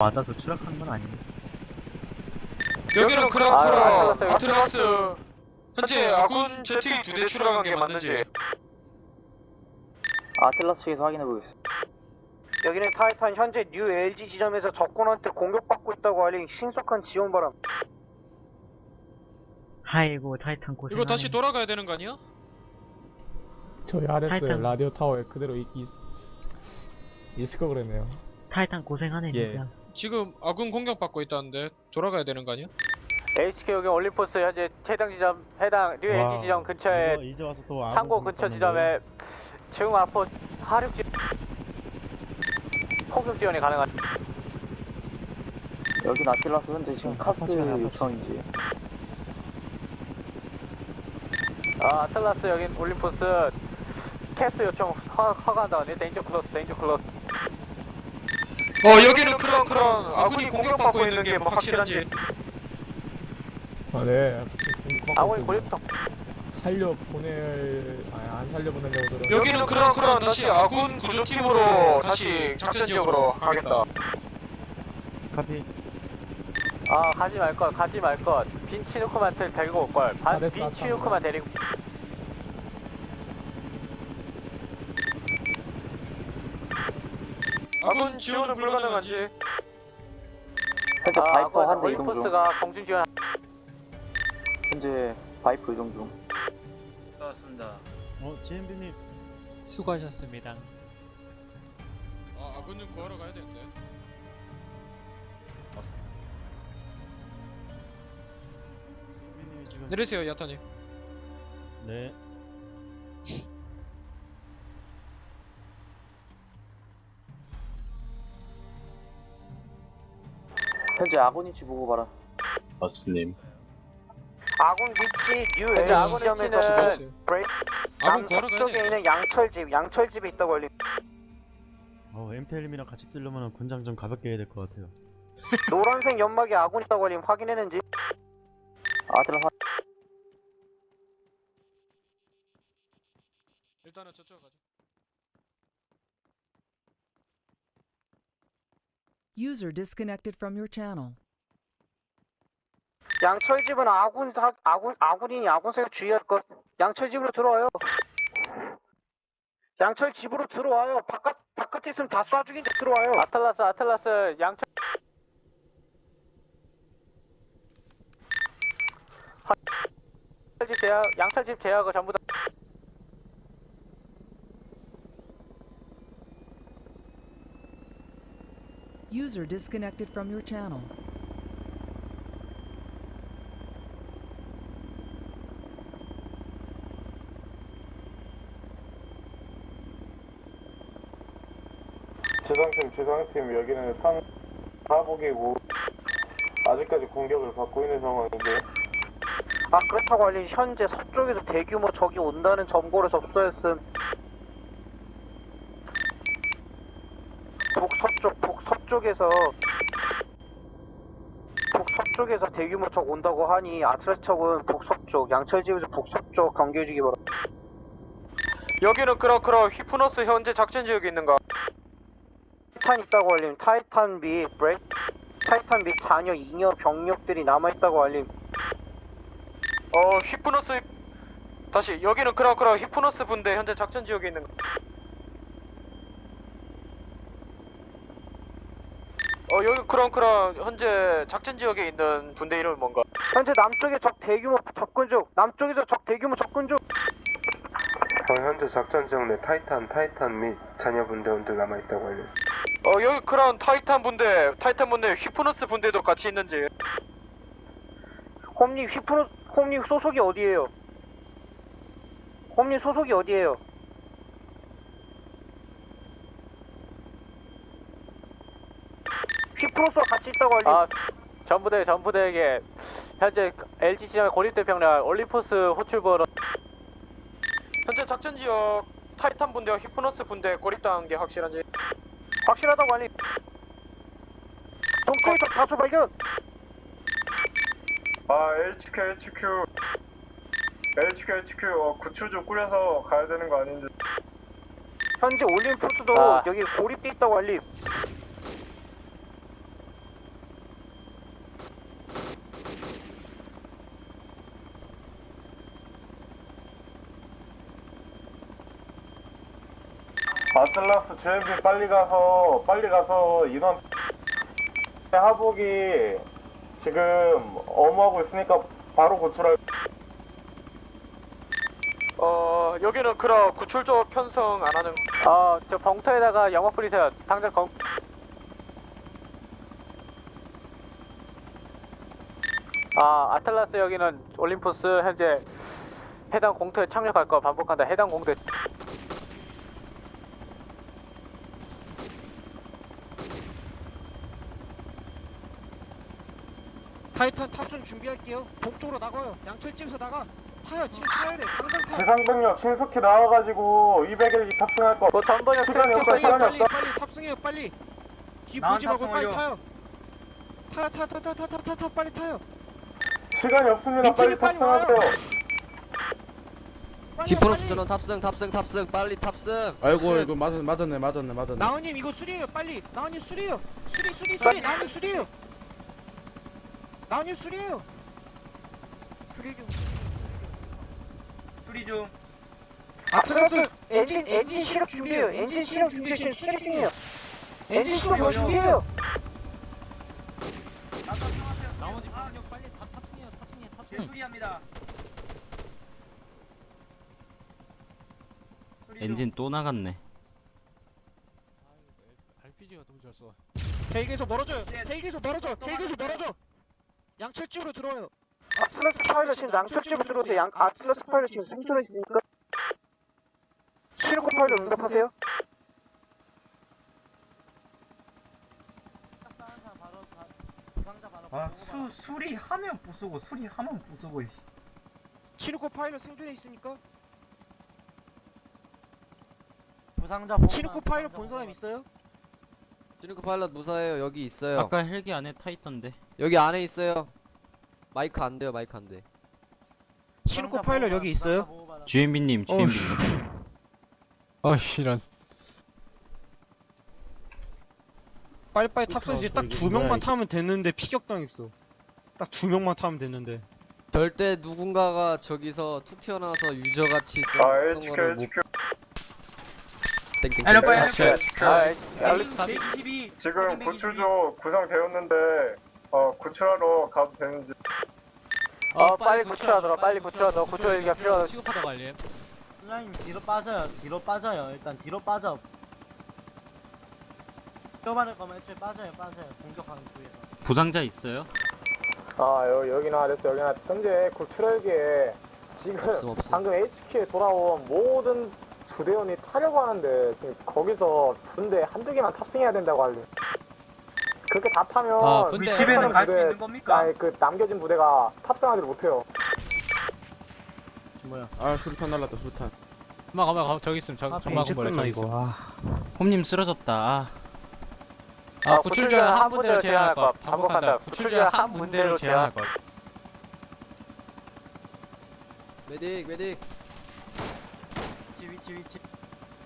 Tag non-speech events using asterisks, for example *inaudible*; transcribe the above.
맞아서 추락한 건 아니고 여기는 아, 크라크라 아틀라스, 아틀라스 현재 아군 제틱이 두대 추락한 게 맞는지 아틀라스 측에서 확인해 보겠습니다. 여기는 타이탄 현재 뉴 LG 지점에서 적군한테 공격받고 있다고 알린 신속한 지원 바람. 아이고 타이탄 고생 이거 다시 돌아가야 되는 거 아니야? 저희 RS 하여튼. 라디오 타워에 그대로 있, 있, 있을 거 그랬네요. 타이탄 고생하네 예. 진짜 지금 아군 공격받고 있다는데 돌아가야 되는 거 아니야? HK 여기 올림포스 현재 해당 지점 해당 뉴 와, LG 지점 근처에 이거 이제 와서 또 아군 창고 근처 공격받는 지점에 지금 앞으로 하륙 지 폭격 지원이 가능한. 여긴 아틀라스 현재 지금 어, 카스. 요청인지. 아 아틀라스 여긴 올림포스 캐스 요청 허, 허가한다. 네 데인저 클로스 데인저 클로스. 어 여기는 크라크라 아군이 공격받고 있는 게 뭐 확실한지 아, 네. 아군이 고립성. 살려 보낼, 아니, 안 살려 보내려고 들어. 여기는 크라크라 다시 아군 구조팀으로 다시 작전 지역으로 가겠다 카피 아 가지 말 것, 가지 말 것. 빈 치누크만 데- 데리고 올 걸. 반- 잘했어, 빈 아참. 치누크만 데리고. 아군 지원은 불가능한지. 현재 아, 바이퍼 아군 한대 이동 중. 올림포스가 공중 지원. 현재 바이퍼 이동 중. 어 GMB님. 수고하셨습니다. 아 아군은 구하러 가야 되는데. GMB님이 지금 내리세요 야타님. 네 현재 아군 위치 보고 봐라. 버스님 아군 위치 뉴 현재 LG 아군 지점에서 수고했어요 브레이크 아군 구하러 가야 남쪽에 돼 있는 양철집, 양철집에 있다고 알림. 어 MTL님이랑 같이 뛰려면 군장 좀 가볍게 해야 될 것 같아요 *laughs* 노란색 연막에 아군 있다고 알림 확인했는지. 아틀라스 확- 일단은 저쪽 가자 User disconnected from your channel. 양철 집은 아군 사, 아군 아군이 아군색을 주의할 것. 양철 집으로 들어와요. 양철 집으로 들어와요. 바깥 바깥에 있으면 다 쏴 죽인데 들어와요. 아틀라스 아틀라스 양철. 양철집 제약 양철집 제약을 전부 다. User disconnected from your channel. 지상팀 지상팀 여기는 상 사복이고 아직까지 공격을 받고 있는 상황인데 아 그렇다고 알린 현재 서쪽에서 대규모 적이 온다는 정보를 접수했음. 북서쪽 북서쪽에서 북서쪽에서 대규모 적 온다고 하니 아트라스 척은 북서쪽 양철집에서 북서쪽 경계해주기 바랍니다. 여기는 크라크라 휘프너스 현재 작전 지역에 있는가 타이탄 있다고 알림. 타이탄 및 브레이크 타이탄 및 잔여 잉여 병력들이 남아 있다고 알림. 어 히프너스 다시 여기는 크라크라 히프너스 분대 현재 작전 지역에 있는 거. 어 여기 크랑크랑 현재 작전 지역에 있는 분대 이름이 뭔가? 현재 남쪽에 적 대규모 접근 중. 남쪽에서 적 대규모 접근 중. 어, 현재 작전 지역 내 타이탄 타이탄 및 자녀분대원들 남아 있다고 알려 어 여기 크라운 타이탄 분대 타이탄 분대 히프너스 분대도 같이 있는지 홈님 휘프로 홈님 소속이 어디예요? 홈님 소속이 어디예요? 휘 프로스와 같이 있다고 알림. 아 전부대 전부대에게 현재 LG 지점의 고립대 병력 올리포스 호출부로 현재 작전 지역 타이탄 분대와 히프너스 분대 고립당한 게 확실한지 확실하다고 알림. 동쪽에서 다수 발견. 아 HQ HQ HQ HQ 어, 구출 좀 꾸려서 가야 되는 거 아닌지 현재 올림포스도 아. 여기 고립돼 있다고 알림. 아틀라스 JMB 빨리 가서 빨리 가서 인원 하복이 지금 업무하고 있으니까 바로 고출할 어 여기는 그럼 구출조 편성 안 하는 어 저 봉터에다가 영업 뿌리세요 당장 검 아, 아틀라스 여기는 올림푸스 현재 해당 공터에 착륙할 거 반복한다. 해당 공터 타이탄 탑승 준비할게요. 북쪽으로 나가요. 양철 집에서 나가. 타요. 지금 타야 돼. 당장 타. 지상병력 신속히 나와가지고 200일 탑승할 거 뭐 전번역 시간이 없다 탑승해요. 시간이 빨리 없다 빨리 탑승해요. 빨리. 뒤 보지 말고 빨리 타요. 타요 타요 타요 타요 타요 타요 타요 빨리 타요. 시간이 없습니다 빨리 미팅이 빨리 탑승하세요 빨리 히프로스 빨리. 전원 탑승 탑승 탑승 빨리 탑승 아이고 이거 맞았, 맞았네 맞았네 맞았네 나은님 이거 수리해요. 빨리. 나은님 수리해요. 수리 수리 수리. 나은님 수리해요. 나은님 수리해요. 수리 좀. 수리 좀. 아트라스 엔진 엔진 실업 준비해요. 엔진 실업 준비해 지금 수리 중이에요. 엔진 실업 준비해요. 나머지 병력 빨리 다 탑승해요. 탑승해. 탑승. 수리합니다. 엔진 또 나갔네. RPG가 너무 잘 써. 헬기에서 멀어져요. 헬기에서 멀어져. 헬기에서 멀어져. 양철집으로 들어와요. 아틀라스 파일럿 지금 양철집으로 들어오세요. 양 아틀라스 파일럿 지금 생존해 있으니까. 시르코 파일럿 응답하세요. 아, 수, 수리 하면 부수고, 수리 하면 부수고, 시르코 파일럿 생존해 있습니까? 부상자 시르코 파일럿 본 사람 있어요? 시리코 파일럿 무사해요 여기 있어요 아까 헬기 안에 타 있던데. 여기 안에 있어요. 마이크 안 돼요 마이크 안 돼. 시르코 파일럿 여기 있어요? GMB님, GMB님. 아씨 이런 빨리빨리 탑승 이제 딱 두 명만 타면 됐는데 피격당했어. 딱 두 명만 타면 됐는데. 절대 누군가가 저기서 툭 튀어나와서 유저같이 써아쓴 HQ 거를 못 HQ 땡땡땡. 아, 지금 구출조 구성되었는데 어 구출하러 가도 되는지 어 빨리 구출하더라. 빨리 구출하더. 구출 얘기가 필요하다. 취급하다 관리. 선생님 뒤로 빠져요. 뒤로 빠져요. 일단 뒤로 빠져. 뛰어받을 거면 애초에 빠져요. 빠져요. 공격하는 부위에서. 부상자 있어요? 아 여, 여기나 됐어 여기나 현재 구출헬기에 지금 없음 없음 방금 HQ에 돌아온 모든 부대원이 타려고 하는데 지금 거기서 군대 한두 개만 탑승해야 된다고 할래 그렇게 다 타면 아, 근데- 위치에는 갈 수 있는 겁니까? 아니 그 남겨진 부대가 탑승하지 못해요 뭐야? 아 수류탄 날랐다 수류탄 엄마, 엄마, 저기 있음. 저, 아, 정말 끝나 저기. 있음. 아. 홈님 쓰러졌다. 아, 아, 아 구출조는 한 분대로 제한할 것. 반복한다. 구출조는 한 분대로 제한할 것. 메딕 메딕 위치 위치 위치.